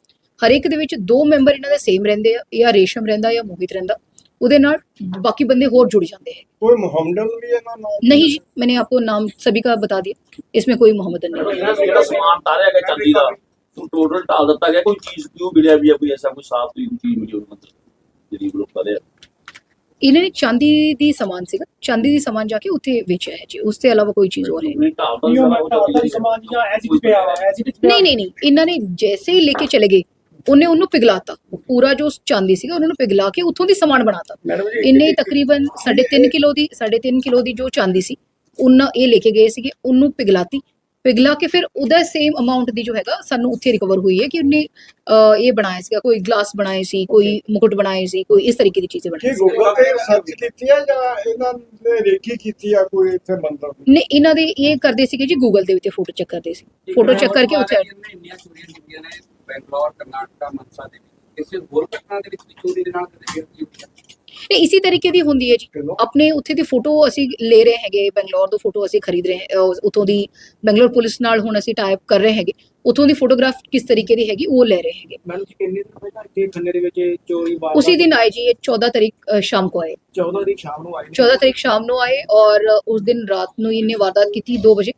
ਹਰ ਇੱਕ ਦੇ ਵਿੱਚ ਦੋ ਮੈਂਬਰ ਇਹਨਾਂ ਦੇ ਸੇਮ ਰਹਿੰਦੇ ਆ ਜਾਂ ਰੇਸ਼ਮ ਰਹਿੰਦਾ ਜਾਂ ਮੋਹਿਤ ਰਹਿੰਦਾ ਉਹਦੇ ਨਾਲ ਬਾਕੀ ਬੰਦੇ ਹੋਰ जुड़ जाते हैं ਕੋਈ ਮੁਹੰਮਦਨ ਵੀ ਇਹਨਾਂ ਨਾਲ नहीं जी मैंने आपको नाम सभी का बता दिया इसमें कोई मोहम्मदन नहीं है ਜਿਹੜਾ ਸਮਾਨ ਤਾਰਿਆ ਗਿਆ ਚਾਂਦੀ ਦਾ ਉਹ ਟੋਟਲ ਢਾਲ ਦਿੱਤਾ ਗਿਆ ਕੋਈ ਚੀਜ਼ ਕਿਉਂ ਮਿਲਿਆ ਵੀ ਆ ਕੋਈ ਐਸਾ ਕੋਈ ਸਾਫ ਦੀ ਚੀਜ਼ ਮਿਲੀ ਹੋਵੇ ਮਤਲਬ ਗਰੀਬ ਲੋਕਾਂ ਦੇ ਇਹਨਾਂ ਨੇ ਚਾਂਦੀ ਦੀ ਸਮਾਨ ਸੀਗਾ ਚਾਂਦੀ ਦੀ ਸਮਾਨ ਜਾ ਕੇ ਉੱਥੇ ਵੇਚਿਆ ਹੈ ਜੀ ਉਸ ਤੋਂ ਇਲਾਵਾ ਕੋਈ ਚੀਜ਼ ਹੋਰ ਹੈ ਨਹੀਂ। ਨਹੀਂ ਢਾਲ ਦਾ ਨਿਯਮ ਸਾਰਾ ਹਟਾ ਉਹਦਾ ਸਮਾਨ ਜਾਂ ਐਜ਼ ਇਟ ਪਿਆ ਵਾ ਐਜ਼ ਇਟ ਨਹੀਂ ਨਹੀਂ ਨਹੀਂ ਇਹਨਾਂ ਨੇ ਜੈਸੇ ਹੀ ਲੈਕੇ ਚਲੇ ਗਏ ਉਹਨੇ ਉਹਨੂੰ ਪਿਘਲਾਤਾ। ਪੂਰਾ ਜੋ ਚਾਂਦੀ ਸੀਗਾ ਉਹਨਾਂ ਨੂੰ ਪਿਘਲਾ ਕੇ ਉੱਥੋਂ ਦੀ ਸਮਾਨ ਬਣਾਤਾ। ਮੈਡਮ ਜੀ ਇਹਨੇ ਤਕਰੀਬਨ 3.5 ਕਿਲੋ ਦੀ 3.5 ਕਿਲੋ ਦੀ ਜੋ ਚਾਂਦੀ ਸੀ ਉਹਨਾਂ ਇਹ ਲੈ ਕੇ ਗਏ ਸੀਗੇ ਉਹਨੂੰ ਪਿਘਲਾਤੀ। ਪਿਘਲਾ ਕੇ ਫਿਰ ਉਹਦਾ ਸੇਮ ਅਮਾਉਂਟ ਦੀ ਜੋ ਹੈਗਾ ਸਾਨੂੰ ਉੱਥੇ ਰਿਕਵਰ ਹੋਈ ਹੈ ਕਿ ਉਹਨੇ ਇਹ ਬਣਾਇਆ ਸੀਗਾ ਕੋਈ ਗਲਾਸ ਬਣਾਏ ਸੀ ਕੋਈ ਮੁਕਟ ਬਣਾਏ ਸੀ ਕੋਈ ਇਸ ਤਰੀਕੇ ਦੀ ਚੀਜ਼ਾਂ ਬਣਾਈ ਸੀ। ਗੂਗਲ ਤੇ ਸਰਚ ਕੀਤੀ ਹੈ ਜਾਂ ਇਹਨਾਂ ਨੇ ਰੇਕੀ ਕੀਤੀ ਆ ਕੋਈ ਇੱਥੇ ਮੰਦਰ ਦੀ ਨੇ ਇਹਨਾਂ ਦੇ ਇਹ ਕਰਦੇ ਸੀਗੇ ਜੀ ਗੂਗਲ ਦੇ ਉੱਤੇ ਫੋਟੋ ਚੈੱਕ ਕਰਦੇ ਸੀ। ਫੋਟੋ ਚੈੱਕ ਕਰਕੇ ਉੱਥੇ ਇੰਨੀਆਂ ਚੋਰੀਆਂ ਹੁੰਦੀਆਂ ਨੇ ਬੈਂਗਲੌਰ ਕਰਨਾਟਕਾ ਮਨਸਾ ਦੇ ਕਿਸੇ ਹੋਰ ਘਟਨਾ ਦੇ ਵਿੱਚ ਚੋਰੀ ਦੇ ਨਾਲ ਕਦੇ ਹੋਈ ਹੈ ਤੇ ਇਸੇ ਤਰੀਕੇ ਦੀ ਹੁੰਦੀ ਹੈ ਜੀ। ਆਪਣੇ ਉੱਥੇ ਦੀ ਫੋਟੋ ਅਸੀਂ ਲੈ ਰਹੇ ਹੈਗੇ ਬੰਗਲੌਰ ਤੋਂ ਫੋਟੋ ਅਸੀਂ ਖਰੀਦ ਰਹੇ ਉਥੋਂ ਦੀ ਬੰਗਲੌਰ ਪੁਲਿਸ ਨਾਲ ਹੁਣ ਅਸੀਂ ਟਾਈਪ ਕਰ ਰਹੇ ਹੈਗੇ। ਉਥੋਂ ਦੀ ਫੋਟੋਗ੍ਰਾਫ ਕਿਸ ਤਰੀਕੇ ਦੀ ਹੈਗੀ ਉਹ ਲੈ ਰਹੇ ਹੈਗੇ। ਦਿਨ ਪਹਿਲਾਂ ਉਸੇ ਦਿਨ ਆਏ ਜੀ ਇਹ 14 ਤਰੀਕ ਸ਼ਾਮ ਨੂੰ ਆਏ। 14 ਤਰੀਕ ਸ਼ਾਮ ਨੂੰ ਆਏ 14 ਤਰੀਕ ਸ਼ਾਮ ਨੂੰ ਆਏ ਔਰ ਉਸ ਦਿਨ ਰਾਤ ਨੂੰ ਇਹਨੇ ਵਾਰਦਾਤ ਕੀਤੀ 2 ਵਜੇ।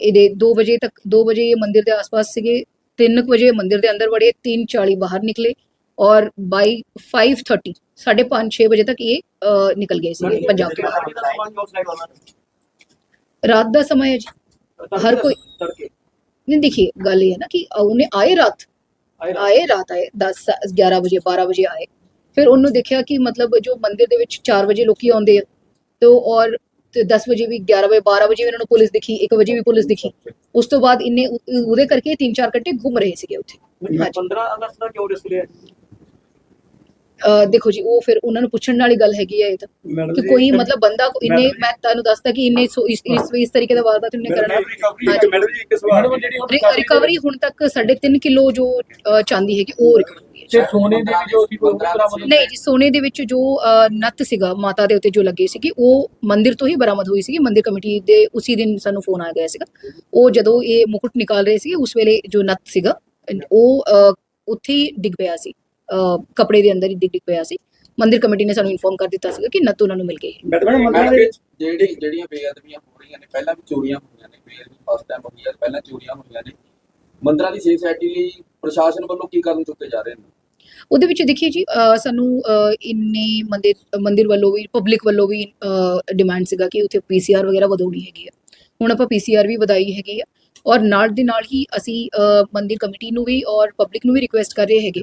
ਇਹਦੇ 2 ਵਜੇ ਤੱਕ 2 ਵਜੇ ਮੰਦਿਰ ਦੇ ਆਸ-ਪਾਸ ਸੀਗੇ 3 ਵਜੇ ਮੰਦਿਰ ਦੇ ਅੰਦਰ ਵੜੇ 3:40 ਬਾਹਰ ਨਿਕਲੇ ਔਰ ਬਾਈ 5:30 5:30 ਵਜੇ ਤੱਕ ਇਹ ਨਿਕਲ ਗਏ ਸੀ ਪੰਜਾਬ ਤੋਂ ਬਾਹਰ ਰਾਤ ਦਾ ਸਮਾਂ ਹੈ ਜੀ। ਹਰ ਕੋਈ ਨਹੀਂ ਦੇਖिए ਗੱਲ ਇਹ ਹੈ ਨਾ ਕਿ ਉਹਨੇ ਆਏ ਰਾਤ। ਆਏ ਰਾਤ। ਆਏ 10 11 ਵਜੇ 12 ਵਜੇ ਆਏ। ਫਿਰ ਉਹਨੂੰ ਦੇਖਿਆ ਕਿ ਮਤਲਬ ਜੋ ਮੰਦਿਰ ਦੇ ਵਿੱਚ 4 ਵਜੇ ਲੋਕੀ ਆਉਂਦੇ ਆ ਤੋ ਔਰ ਤੇ 10 ਵਜੇ ਵੀ 11 ਵਜੇ 12 ਵਜੇ ਵੀ ਇਹਨਾਂ ਨੂੰ ਪੁਲਿਸ ਦਿਖੀ 1 ਵਜੇ ਵੀ ਪੁਲਿਸ ਦਿਖੀ। ਉਸ ਤੋਂ ਬਾਅਦ ਇਹਨੇ ਉਹ- ਉਹਦੇ ਕਰਕੇ 3-4 ਘੰਟੇ ਘੁੰਮ ਰਹੇ ਸੀਗੇ ਉੱਥੇ। ਮੈਡਮ, ਹਾਂਜੀ। 15 ਅਗਸਤ ਦਾ ਕਿਉਂ ਰਿਸਕ ਲਿਆ? ਦੇਖੋ ਜੀ ਉਹ ਫਿਰ ਉਹਨਾਂ ਨੂੰ ਪੁੱਛਣ ਵਾਲੀ ਗੱਲ ਹੈਗੀ ਹੈ ਇਹ ਤਾਂ। ਕਿ ਕੋਈ ਮਤਲਬ ਬੰਦਾ ਕੋ- ਇੰਨੇ। ਮੈਂ ਤੁਹਾਨੂੰ ਦੱਸਦਾ ਕਿ ਇੰਨੇ ਸੋ- ਇਸ ਇਸ ਤਰੀਕੇ ਦਾ ਵਾਰਦਾਤ ਉਹਨੇ ਕਰਨਾ? ਹਾਂਜੀ। ਮੈਡਮ ਜੀ ਇੱਕ ਸਵਾਲ। ਰਿਕਵਰੀ ਹੁਣ ਤੱਕ 3.5 ਕਿਲੋ ਜੋ ਚਾਂਦੀ ਹੈਗੀ ਉਹ ਰਿਕਵਰ ਤੇ ਸੋਨੇ ਦੇ ਵੀ ਜੋ ਸੀ ਨਹੀਂ ਜੀ ਸੋਨੇ ਦੇ ਵਿੱਚ ਜੋ ਨੱਤ ਸੀਗਾ ਮਾਤਾ ਦੇ ਉੱਤੇ ਜੋ ਲੱਗੇ ਸੀਗੀ ਉਹ ਮੰਦਿਰ ਤੋਂ ਹੀ ਬਰਾਮਦ ਹੋਈ ਸੀਗੀ। ਮੰਦਿਰ ਕਮੇਟੀ ਦੇ ਉਸੇ ਦਿਨ ਸਾਨੂੰ ਫੋਨ ਆ ਗਿਆ ਸੀਗਾ। ਉਹ ਜਦੋਂ ਇਹ ਮੁਕਟ ਨਿਕਾਲ ਰਹੇ ਸੀ ਉਸ ਵੇਲੇ ਜੋ ਨੱਤ ਸੀਗਾ ਉਹ ਉੱਥੇ ਹੀ ਡਿੱਗ ਪਿਆ ਸੀ। ਕੱਪੜੇ ਦੇ ਅੰਦਰ ਹੀ ਡਿੱਗ ਪਿਆ ਸੀ। ਮੰਦਿਰ ਕਮੇਟੀ ਨੇ ਸਾਨੂੰ ਇਨਫੋਰਮ ਕਰ ਦਿੱਤਾ ਸੀਗਾ ਕਿ ਨੱਤ ਉਹਨਾਂ ਨੂੰ ਮਿਲ ਗਈ। ਮੈਡਮ ਮੰਦਰਾਂ ਦੇ ਵਿੱਚ ਜਿਹੜੀ ਜਿਹੜੀਆਂ ਬੇਅਦਬੀਆਂ ਹੋ ਰਹੀਆਂ ਨੇ ਪਹਿਲਾਂ ਵੀ ਚੋਰੀਆਂ ਹੋਈਆਂ ਨੇ ਬੇਅਦਬੀ ਫਸਟ ਟਾਈਮ ਹੋਈ ਹੈ ਪਹਿਲਾਂ ਚੋਰੀਆਂ ਹੋਈਆਂ ਨੇ। ਮੰਦਰਾਂ ਦੀ ਸੇਫ ਸਾਈਟੀ ਲਈ ਪ੍ਰਸ਼ਾਸਨ ਵੱਲੋਂ ਕੀ ਕਦਮ ਚੁੱਕੇ ਜਾ ਰਹੇ ਨੇ? ਉਹਦੇ ਵਿੱਚ ਦੇਖੀਏ ਜੀ ਅਹ ਸਾਨੂੰ ਇੰਨੇ ਮੰਦਿਰ ਮੰਦਿਰ ਵੱਲੋਂ ਵੀ ਪਬਲਿਕ ਵੱਲੋਂ ਵੀ ਡਿਮਾਂਡ ਸੀਗਾ ਕਿ ਉੱਥੇ ਪੀਸੀਆਰ ਵਗੈਰਾ ਵਧਾਉਣੀ ਹੈਗੀ ਆ। ਹੁਣ ਆਪਾਂ ਪੀਸੀਆਰ ਵੀ ਵਧਾਈ ਹੈਗੀ ਆ। ਔਰ ਨਾਲ ਦੇ ਨਾਲ ਹੀ ਅਸੀਂ ਮੰਦਿਰ ਕਮੇਟੀ ਨੂੰ ਵੀ ਔਰ ਪਬਲਿਕ ਨੂੰ ਵੀ ਰਿਕੁਐਸਟ ਕਰ ਰਹੇ ਹੈਗੇ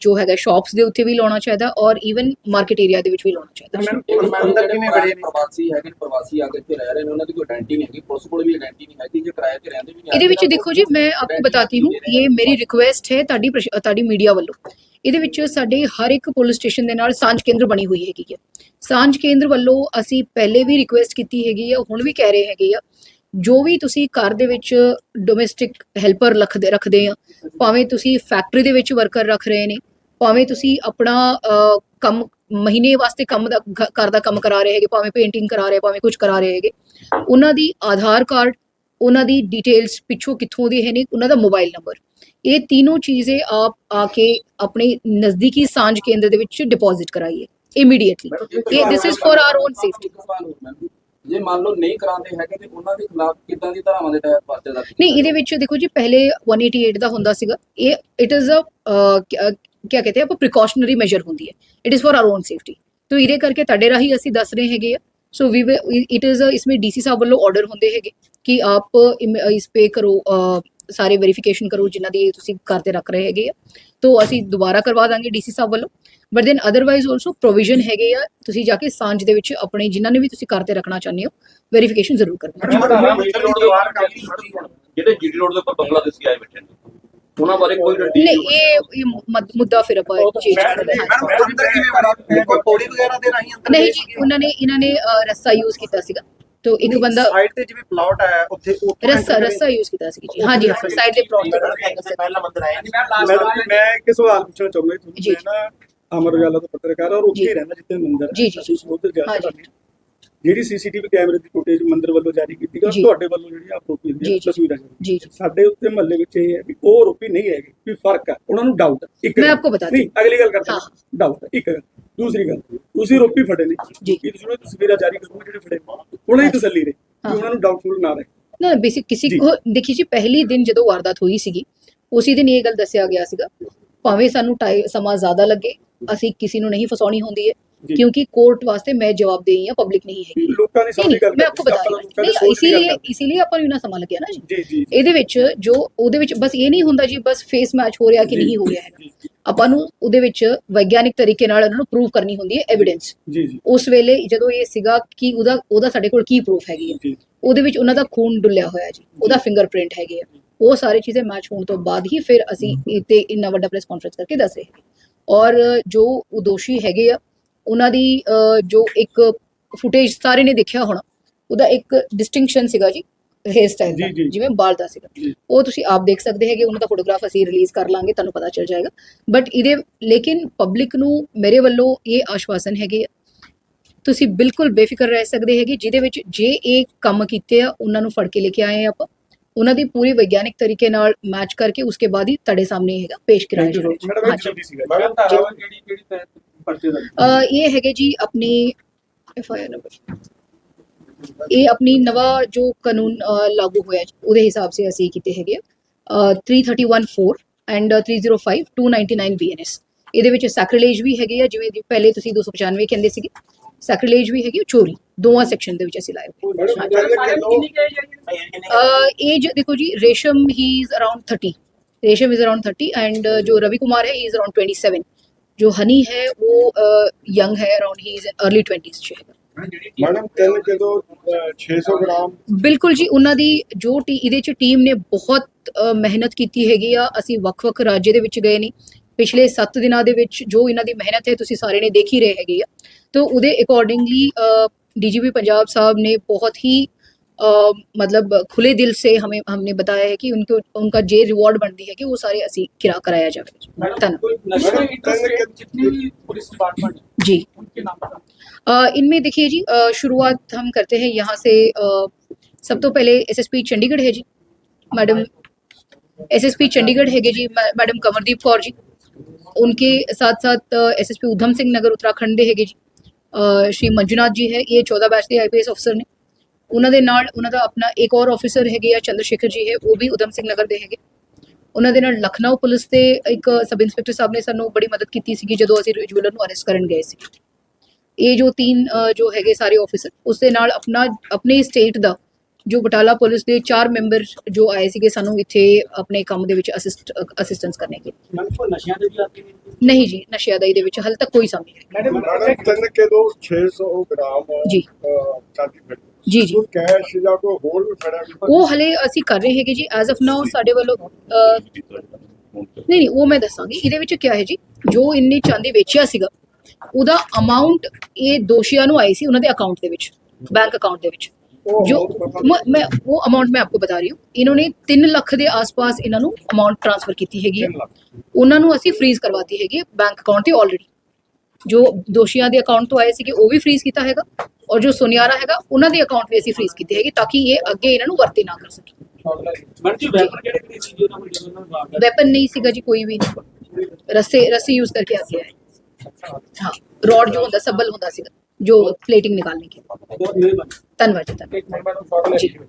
ਜੋ ਹੈਗਾ ਸ਼ਾਪਸ ਦੇ ਉੱਤੇ ਵੀ ਲਾਉਣਾ ਚਾਹੀਦਾ ਔਰ ਈਵਨ ਮਾਰਕੀਟ ਏਰੀਆ ਦੇ ਵਿੱਚ ਵੀ ਲਾਉਣਾ ਚਾਹੀਦਾ। ਮੈਡਮ ਅੰਦਰ ਕਿਵੇਂ ਬੜੇ ਪ੍ਰਵਾਸੀ ਹੈਗੇ ਨੇ ਪ੍ਰਵਾਸੀ ਆ ਕੇ ਇੱਥੇ ਰਹਿ ਰਹੇ ਨੇ ਉਹਨਾਂ ਦੀ ਕੋਈ ਆਇਡੈਂਟੀ ਨਹੀਂ ਹੈਗੀ ਪੁਲਿਸ ਕੋਲ ਵੀ ਆਇਡੈਂਟੀ ਨਹੀਂ ਹੈਗੀ ਜੇ ਕਿਰਾਏ ਤੇ ਰਹਿੰਦੇ ਵੀ ਨੇ ਇਹਦੇ ਵਿੱਚ ਦੇਖੋ ਜੀ ਮੈਂ ਆਪਕੋ ਬਤਾਤੀ ਹੂੰ ਇਹ ਮੇਰੀ ਰਿਕੁਐਸਟ ਹੈ ਤੁਹਾਡੀ ਤੁਹਾਡੀ ਮੀਡੀਆ ਵੱਲੋਂ। ਇਹਦੇ ਵਿੱਚ ਸਾਡੇ ਹਰ ਇੱਕ ਪੁਲਿਸ ਸਟੇਸ਼ਨ ਦੇ ਨਾਲ ਸਾਂਝ ਕੇਂਦਰ ਬਣੀ ਹੋਈ ਹੈਗੀ ਹੈ। ਸਾਂਝ ਕੇਂਦਰ ਵੱਲੋਂ ਅਸੀਂ ਪਹਿਲੇ ਵੀ ਰਿਕੁਐਸਟ ਕੀਤੀ ਹੈਗੀ ਆ ਹੁਣ ਵੀ ਕਹਿ ਰਹੇ ਹੈਗੇ ਆ ਜੋ ਵੀ ਤੁਸੀਂ ਘਰ ਦੇ ਵਿੱਚ ਡੋਮੈਸਟਿਕ ਹੈਲਪਰ ਰੱਖਦੇ ਰੱਖਦੇ ਆ ਭਾਵੇਂ ਤੁਸੀਂ ਫੈਕਟਰੀ ਦੇ ਵਿੱਚ ਵਰਕਰ ਰੱਖ ਰਹੇ ਨੇ ਭਾਵੇਂ ਤੁਸੀਂ ਆਪਣਾ ਕੰਮ ਮਹੀਨੇ ਵਾਸਤੇ ਕੰਮ ਦਾ ਘਰ ਦਾ ਕੰਮ ਕਰਾ ਰਹੇ ਹੈਗੇ ਭਾਵੇਂ ਪੇਂਟਿੰਗ ਕਰਾ ਰਹੇ ਭਾਵੇਂ ਕੁਝ ਕਰਾ ਰਹੇ ਹੈਗੇ ਉਹਨਾਂ ਦੀ ਆਧਾਰ ਕਾਰਡ ਉਹਨਾਂ ਦੀ ਡਿਟੇਲਸ ਪਿੱਛੋਂ ਕਿੱਥੋਂ ਦੇ ਹੈ ਨੇ ਉਹਨਾਂ ਦਾ ਮੋਬਾਈਲ ਨੰਬਰ ਇਹ ਤਿੰਨੋਂ ਚੀਜ਼ੇ ਆਪ ਆ ਕੇ ਆਪਣੇ ਨਜ਼ਦੀਕੀ ਸਾਂਝ ਕੇਂਦਰ ਦੇ ਵਿੱਚ ਡਿਪੋਜ਼ਿਟ ਕਰਾਈਏ ਇਮੀਡੀਏਟਲੀ ਇਹ this is for our own safety ਜੇ ਮੰਨ ਲਓ ਨਹੀਂ ਕਰਾਉਂਦੇ ਹੈਗੇ ਤੇ ਉਹਨਾਂ ਦੇ ਖਿਲਾਫ ਕਿੱਦਾਂ ਦੀ ਧਾਰਾਵਾਂ ਦੇ ਤਹਿਤ ਪਰਚਾ ਦਰਜ ਨਹੀਂ ਇਹਦੇ ਵਿੱਚ ਦੇਖੋ ਜੀ ਪਹਿਲੇ 188 ਦਾ ਹੁੰਦਾ ਸੀਗਾ। ਇਹ ਇਟ ਇਜ਼ ਅ ਕੀ ਕਹਤੇ ਆਪਾਂ ਪ੍ਰੀਕਾਸ਼ਨਰੀ ਮੈਜਰ ਹੁੰਦੀ ਹੈ। It is for our own safety ਤੋ ਇਹਦੇ ਕਰਕੇ ਤੁਹਾਡੇ ਰਾਹੀਂ ਅਸੀਂ ਦੱਸ ਰਹੇ ਹੈਗੇ ਆ। ਸੋ ਵੀ ਇਟ ਇਜ਼ ਇਸਮੇ ਡੀਸੀ ਸਾਹਿਬ ਵੱਲੋਂ ਆਰਡਰ ਹੁੰਦੇ ਹੈਗੇ ਕਿ ਆਪ ਇਸ ਪੇ ਕਰੋ ਸਾਰੇ ਵੈਰੀਫਿਕੇਸ਼ਨ ਕਰੋ ਜਿਨ੍ਹਾਂ ਦੀ ਤੁਸੀਂ ਘਰ ਤੇ ਰੱਖ ਰਹੇ ਹੈਗੇ ਆ। ਤੋਂ ਅਸੀਂ ਦੁਬਾਰਾ ਕਰਵਾ ਦਾਂਗੇ ਡੀਸੀ ਸਾਹਿਬ ਵੱਲੋਂ। But then otherwise also provision ਹੈਗੇ ਆ। ਤੁਸੀਂ ਜਾ ਕੇ ਸਾਂਝ ਦੇ ਵਿੱਚ ਆਪਣੇ ਜਿਨ੍ਹਾਂ ਨੇ ਵੀ ਤੁਸੀਂ ਘਰ ਤੇ ਰੱਖਣਾ ਚਾਹੁੰਦੇ ਹੋ ਵੈਰੀਫਿਕੇਸ਼ਨ ਜ਼ਰੂਰ ਕਰਨਾ ਜਿਹੜੇ ਜੀਡੀ ਰੋਡ ਦੇ ਉੱਪਰ ਬੰਗਲਾਦੇਸ਼ੀ ਆਏ ਬੈਠੇ ਨੇ ਉਹਨਾਂ ਬਾਰੇ ਕੋਈ ਡੰਡੀ ਨਹੀਂ ਇਹ ਇਹ ਮੁੱਦ- ਫਿਰ ਆਪਾਂ ਚੇਂਜ ਕਰ ਰਹੇ ਹਾਂ। ਅੰਦਰ ਕਿਵੇਂ ਵੜਾ? ਕੋਈ ਪੌੜੀ ਵਗੈਰਾ ਦੇ ਰਾਹੀਂ ਅੰਦਰ ਨਹੀਂ ਜੀ ਉਹਨਾਂ ਨੇ ਇਹਨਾਂ ਨੇ ਅ, ਰੱਸਾ ਯੂਜ਼ ਕੀਤਾ ਸੀਗਾ। ਤੋਂ ਇੱਕ ਬੰਦਾ ਸਾਈਡ ਤੇ ਜਿਵੇਂ ਪਲਾਟ ਆਇਆ ਉੱਥੇ ਉੱਥੋਂ ਰੱਸਾ ਰੱਸਾ ਯੂਜ਼ ਕੀਤਾ ਸੀ ਜੀ ਹਾਂਜੀ ਹਾਂ ਸਾਈਡ ਦੇ ਪਲਾਟ ਤੇ ਪਹਿਲਾ ਮੰਦਰ ਆਇਆ ਮੈਡਮ ਮੈਂ ਇੱਕ ਸਵਾਲ ਪੁੱਛਣਾ ਚਾਹੁੰਦਾ। ਤੁਹਾਨੂੰ ਮੈਂ ਨਾ ਅਮਰ ਦਾ ਪੱਤਰਕਾਰ ਔਰ ਉੱਥੇ ਰਹਿੰਦਾ ਜਿੱਥੇ ਮੰਦਿਰ ਹੈ ਜੀ, ਜੀ। ਅਸੀਂ ਉਧਰ ਜਾ ਹਾਂਜੀ। ਜਿਹੜੀ ਸੀਸੀਟੀਵੀ ਕੈਮਰੇ ਦੀ ਫੁਟੇਜ ਮੰਦਿਰ ਵੱਲੋਂ ਜਾਰੀ ਕੀਤੀ ਗਈ ਜੀ। ਤੁਹਾਡੇ ਵੱਲੋਂ ਜਿਹੜੀ ਆਰੋਪੀ ਜੀ, ਦੀ ਜੀ। ਤਸਵੀਰਾਂ ਜਾਰੀ ਜੀ ਜੀ ਸਾਡੇ ਉੱਤੇ ਮਹੱਲੇ ਵਿੱਚ ਇਹ ਹੈ ਵੀ ਉਹ ਆਰੋਪੀ ਨਹੀਂ ਹੈਗੇ ਵੀ ਫ਼ਰਕ ਹੈ ਉਹਨਾਂ ਨੂੰ ਡਾਊਟ ਹੈ ਇੱਕ ਮੈਂ ਗੱਲ। ਆਪਕੋ ਬਤਾਤੀ ਨਹੀਂ ਅਗਲੀ ਗੱਲ ਕਰਦੇ ਹਾਂ। ਡਾਊਟ ਹੈ ਇੱਕ ਗੱਲ ਦੂਸਰੀ ਗੱਲ ਤੁਸੀਂ ਆਰੋਪੀ ਫੜੇ ਨੇ ਜੀ। ਕੀ ਤੁਸੀਂ ਉਹਨਾਂ ਦੀ ਤਸਵੀਰਾਂ ਜਾਰੀ ਕਰੋਗੇ ਜਿਹੜੇ ਫੜੇ ਨੇ? ਉਹਨਾਂ ਦੀ ਤਸੱਲੀ ਹਾਂ। ਕਿ ਉਹਨਾਂ ਨੂੰ ਡਾਊਟਫੁਲ ਨਾ ਰਹੇ ਨਾ ਬੇਸਿਕ ਕਿਸੇ ਜੀ। ਕੋ ਦੇਖੀ ਜੀ ਪਹਿਲੀ ਦਿਨ ਜਦੋਂ ਵਾਰਦਾਤ ਹੋਈ ਸੀਗੀ ਉਸੇ ਦਿਨ ਇਹ ਗੱਲ ਦੱਸਿਆ ਗਿਆ ਸੀਗਾ ਭਾਵੇਂ ਸਾਨੂੰ ਟਾਈ ਸਮਾਂ ਜ਼ਿਆਦਾ ਲੱਗੇ ਅਸੀਂ ਕਿਸੇ ਨੂੰ ਨਹੀਂ ਫਸਾਉਣੀ ਹੁੰਦੀ ਹੈ ਕੋਰਟ ਵਾਸਤੇ वास्ते मैं जवाबदेही है पब्लिक नहीं है। ਲੋਕਾਂ ਦੀ ਸਾਡੀ ਗੱਲ ਮੈਂ ਆਪਕੋ ਬਤਾ ਰਹੀ ਹਾਂ ਇਸੀਲੀਏ ਇਸੀਲੀਏ ਆਪਾਂ ਨੂੰ ਨਾ ਸੰਭਾਲ ਗਿਆ ਨਾ ਜੀ ਇਹਦੇ ਵਿੱਚ ਜੋ ਉਹਦੇ ਵਿੱਚ ਬਸ ਇਹ ਨਹੀਂ ਹੁੰਦਾ ਜੀ ਬਸ ਫੇਸ ਮੈਚ ਹੋ ਰਿਹਾ ਕਿ ਨਹੀਂ ਹੋ ਰਿਹਾ ਹੈਗਾ ਆਪਾਂ ਨੂੰ ਉਹਦੇ ਵਿੱਚ ਵਿਗਿਆਨਿਕ ਤਰੀਕੇ ਨਾਲ ਉਹਨਾਂ ਨੂੰ ਪ੍ਰੂਫ ਕਰਨੀ ਹੁੰਦੀ ਹੈ ਐਵੀਡੈਂਸ ਜੀ ਜੀ ਉਸ ਵੇਲੇ ਜਦੋਂ ਇਹ ਸੀਗਾ ਕਿ ਉਹਦਾ ਉਹਦਾ ਸਾਡੇ ਕੋਲ ਕੀ ਪ੍ਰੂਫ ਹੈਗੀ ਹੈ ਉਹਦੇ ਵਿੱਚ ਉਹਨਾਂ ਦਾ ਖੂਨ ਡੁੱਲਿਆ ਹੋਇਆ ਜੀ ਉਹਦਾ ਫਿੰਗਰਪ੍ਰਿੰਟ ਹੈਗੇ ਆ ਉਹ ਸਾਰੇ ਚੀਜ਼ਾਂ ਮੈਚ ਹੋਣ ਤੋਂ ਬਾਅਦ ਹੀ ਫਿਰ ਅਸੀਂ ਤੇ ਇੰਨਾ ਵੱਡਾ ਪ੍ਰੈਸ ਕਾਨਫਰੰਸ ਕਰਕੇ ਦੱਸੇ ਔਰ ਜੋ ਦੋਸ਼ੀ ਹੈਗੇ ਆ ਉਹਨਾਂ ਦੀ ਜੋ ਇੱਕ ਫੁਟੇਜ ਸਾਰੇ ਨੇ ਦੇਖਿਆ ਹੋਣਾ ਉਹਦਾ ਇੱਕ ਡਿਸਟਿੰਕਸ਼ਨ ਸੀਗਾ ਜੀ ਹੇਅਰ ਸਟਾਈਲ ਦਾ। ਜਿਵੇਂ ਬਾਲ ਦਾ ਸੀਗਾ। ਉਹ ਤੁਸੀਂ ਆਪ ਦੇਖ ਸਕਦੇ ਹੈਗੇ ਉਹਨਾਂ ਦਾ ਫੋਟੋਗ੍ਰਾਫ ਅਸੀਂ ਰਿਲੀਜ਼ ਕਰ ਲਾਂਗੇ ਤੁਹਾਨੂੰ ਪਤਾ ਚੱਲ ਜਾਏਗਾ ਬਟ ਇਹਦੇ ਲੇਕਿਨ ਪਬਲਿਕ ਨੂੰ ਮੇਰੇ ਵੱਲੋਂ ਇਹ ਆਸ਼ਵਾਸਨ ਹੈਗੇ ਤੁਸੀਂ ਬਿਲਕੁਲ ਬੇਫਿਕਰ ਰਹਿ ਸਕਦੇ ਹੈਗੇ ਜਿਹਦੇ ਵਿੱਚ ਜੇ ਇਹ ਕੰਮ ਕੀਤੇ ਆ ਉਹਨਾਂ ਨੂੰ ਫੜ ਕੇ ਲੈ ਕੇ ਆਏ ਆ ਆਪਾਂ ਉਹਨਾਂ ਦੀ ਪੂਰੀ ਵਿਗਿਆਨਿਕ ਤਰੀਕੇ ਨਾਲ ਮੈਚ ਕਰਕੇ ਉਸਕੇ ਬਾਅਦ ਹੀ ਤੁਹਾਡੇ ਸਾਹਮਣੇ ਹੈਗਾ ਪੇਸ਼ ਕਰਾਇਆ ਜਾਏਗਾ ਮੈਡਮ। ਜਲਦੀ ਸੀਗਾ ਮੈਡਮ ਧਾਰਾਵਾਂ ਕਿਹੜੀ ਕਿਹੜੀ ਤਹਿਤ ਪਰਚੇ ਦਾ ਅ, ਇਹ ਹੈਗੇ ਜੀ ਆਪਣੀ ਐਫ ਆਈ ਆਰ ਨੰਬਰ ਇਹ ਆਪਣੀ ਨਵਾਂ ਜੋ ਕਾਨੂੰਨ ਅ, ਲਾਗੂ ਹੋਇਆ ਜੀ, ਉਹਦੇ ਹਿਸਾਬ ਸੇ ਅਸੀਂ ਕੀਤੇ ਹੈਗੇ ਆ 3314 ਐਂਡ 305 299 ਬੀਐਨਐਸ ਇਹਦੇ ਵਿੱਚ ਸੈਕ੍ਰਿਲੇਜ ਵੀ ਹੈਗੇ ਆ ਜਿਵੇਂ ਦੀ ਪਹਿਲੇ ਤੁਸੀਂ 295 ਕਹਿੰਦੇ ਸੀਗੇ ਸੈਕ੍ਰਿਲੇਜ ਵੀ ਹੈਗੀ ਆ, ਚੋਰੀ ਦੋਵਾਂ ਸੈਕਸ਼ਨ ਦੇ ਵਿੱਚ ਅਸੀਂ ਲਾਏ ਹੋਏ ਮੈਡਮ ਜਾਇਏ ਕਿ ਲੋ ਏਜ ਦੇਖੋ ਜੀ Resham he is around 30 Resham is around 30 and ਜੋ ਰਵੀ ਕੁਮਾਰ ਹੈ ਹੀ ਇਜ਼ ਅਰਾਊਂਡ 27 जो हनी है वो यंग है around he is early 20s ਚ ਹੈਗਾ ਮੈਡਮ ਤਿੰਨ ਕਿਲੋ ਅਹ, 600 ਗ੍ਰਾਮ ਬਿਲਕੁਲ ਜੀ ਉਹਨਾਂ ਦੀ ਜੋ ਟੀ ਇਹਦੇ ਚ ਟੀਮ ਨੇ ਬਹੁਤ ਅ, ਮਿਹਨਤ ਕੀਤੀ ਹੈਗੀ ਆ ਅਸੀਂ ਵੱਖ-ਵੱਖ ਰਾਜ ਦੇ ਵਿੱਚ ਗਏ ਨੇ ਪਿਛਲੇ 7 ਦਿਨਾਂ ਦੇ ਵਿੱਚ ਜੋ ਇਹਨਾਂ ਦੀ ਮਿਹਨਤ ਹੈ ਤੁਸੀਂ ਸਾਰੇ ਨੇ ਦੇਖ ਹੀ ਰਹੇ ਹੈਗੇ ਆ तो ਉਹਦੇ ਅਕੋਰਡਿੰਗਲੀ डीजीपी पंजाब साहब ने बहुत ही मतलब खुले दिल से हमें हमने बताया है कि उनके उनका जे रिवॉर्ड बनती है कि वो सारे असी किरा कराया जाए। जी। इनमें देखिए जी शुरुआत हम करते हैं यहाँ से सब तो पहले एसएसपी चंडीगढ़ है जी। मैडम एसएसपी चंडीगढ़ है जी मैडम कंवरदीप कौर जी। उनके साथ साथ एसएसपी उधम सिंह नगर उत्तराखंड है जी। श्री मंजुनाथ जी है ये चौदह बैच के आईपीएस अफसर ने ਉਹਨਾਂ ਦੇ ਨਾਲ ਉਹਨਾਂ ਦਾ ਆਪਣਾ ਇੱਕ ਹੋਰ ਆਫੀਸਰ ਹੈਗੇ ਆ ਚੰਦਰਸ਼ੇਖਰ ਜੀ ਹੈ ਉਹ ਵੀ ਉਧਮ ਸਿੰਘ ਨਗਰ ਦੇ ਹੈਗੇ। ਉਹਨਾਂ ਦੇ ਨਾਲ ਲਖਨਊ ਪੁਲਿਸ ਦੇ ਇੱਕ ਸਬ ਇੰਸਪੈਕਟਰ ਸਾਹਿਬ ਨੇ ਸਾਨੂੰ ਬੜੀ ਮਦਦ ਕੀਤੀ ਸੀਗੀ ਜਦੋਂ ਅਸੀਂ ਜੁਐਲਰ ਨੂੰ ਅਰੈਸਟ ਕਰਨ ਗਏ ਸੀ। ਇਹ ਜੋ ਤਿੰਨ ਜੋ ਹੈਗੇ ਸਾਰੇ ਆਫੀਸਰ ਉਸ ਦੇ ਨਾਲ ਆਪਣਾ ਆਪਣੀ ਸਟੇਟ ਦਾ ਜੋ ਬਟਾਲਾ ਪੁਲਿਸ ਦੇ ਚਾਰ ਮੈਂਬਰ ਜੋ ਆਏ ਸੀਗੇ ਸਾਨੂੰ ਇੱਥੇ ਆਪਣੇ ਕੰਮ ਦੇ ਵਿੱਚ ਅਸਿਸਟ ਅਸਿਸਟੈਂਸ ਕਰਨੇ ਕੇ ਨਸ਼ਿਆਂ ਦੇ ਵੀ ਨਹੀਂ ਜੀ ਨਸ਼ਿਆਂ ਦਾ ਇਹਦੇ ਵਿੱਚ ਹਾਲੇ ਤੱਕ ਕੋਈ ਸਾਹਮਣੇ ਨਹੀਂ ਮੈਡਮ ਤਿੰਨ ਕਿਲੋ 600 ਗ੍ਰਾਮ ਚਾਂਦੀ ਫਿਰ ਜੀ ਜੀ। ਕੈਸ਼ ਜਾਂ ਕੋਈ ਹੋਰ ਵੀ ਫੜਾ ਉਹ ਹਲੇ ਅਸੀਂ ਕਰ ਰਹੇ ਹੈਗੇ ਜੀ ਐਜ਼ ਆਫ ਨਾਓ ਸਾਡੇ ਵੱਲੋਂ ਨਹੀਂ ਨਹੀਂ ਉਹ ਮੈਂ ਦੱਸਾਂਗੀ। ਇਹਦੇ ਵਿੱਚ ਕਿਹਾ ਹੈ ਜੀ ਜੋ ਇੰਨੀ ਚਾਂਦੀ ਵੇਚਿਆ ਸੀਗਾ ਉਹਦਾ ਅਮਾਉਂਟ ਇਹ ਦੋਸ਼ੀਆਂ ਨੂੰ ਆਈ ਸੀ ਉਹਨਾਂ ਦੇ ਅਕਾਊਂਟ ਦੇ ਵਿੱਚ ਬੈਂਕ ਅਕਾਊਂਟ ਦੇ ਵਿੱਚ। ਜੋ ਮੈਂ ਉਹ ਅਮਾਉਂਟ ਮੈਂ ਆਪਕੋ ਬਤਾ ਰਹੀ ਹਾਂ। ਇਹਨਾਂ ਨੇ 3 ਲੱਖ ਦੇ ਆਸ-ਪਾਸ ਇਹਨਾਂ ਨੂੰ ਅਮਾਉਂਟ ਟ੍ਰਾਂਸਫਰ ਕੀਤੀ ਹੈਗੀ ਹੈ। ਉਹਨਾਂ ਨੂੰ ਅਸੀਂ ਫ੍ਰੀਜ਼ ਕਰਵਾਤੀ ਹੈਗੀ ਬੈਂਕ ਅਕਾਊਂਟ ਤੇ ਆਲਰੇਡੀ ਜੋ ਦੋਸ਼ੀਆਂ ਦੇ ਅਕਾਊਂਟ ਤੋਂ ਆਏ ਸੀਗੇ ਉਹ ਵੀ ਫ੍ਰੀਜ਼ ਕੀਤਾ ਹੈਗਾ ਔਰ ਜੋ ਸੁਨਿਆਰਾ ਹੈਗਾ ਉਹਨਾਂ ਦੇ ਅਕਾਊਂਟ ਵੀ ਅਸੀਂ ਫ੍ਰੀਜ਼ ਕੀਤੇ ਹੈਗੇ ਤਾਂ ਕਿ ਇਹ ਅੱਗੇ ਇਹਨਾਂ ਨੂੰ ਵਰਤੇ ਨਾ ਕਰ ਸਕੇ ਵੈਪਨ ਨਹੀਂ ਸੀਗਾ ਜੀ ਕੋਈ ਵੀ। ਰੱਸੇ ਰੱਸੀ ਯੂਜ਼ ਕਰਕੇ ਆ ਗਿਆ। ਹਾਂ ਰੋਡ ਜੋ ਹੁੰਦਾ ਸਬਲ ਹੁੰਦਾ ਸੀਗਾ ਜੋ ਪਲੇਟਿੰਗ ਨਿਕਾਲਣੀ ਕੇ ਧੰਨਵਾਦ ਜੀ ਧੰਨਵਾਦ।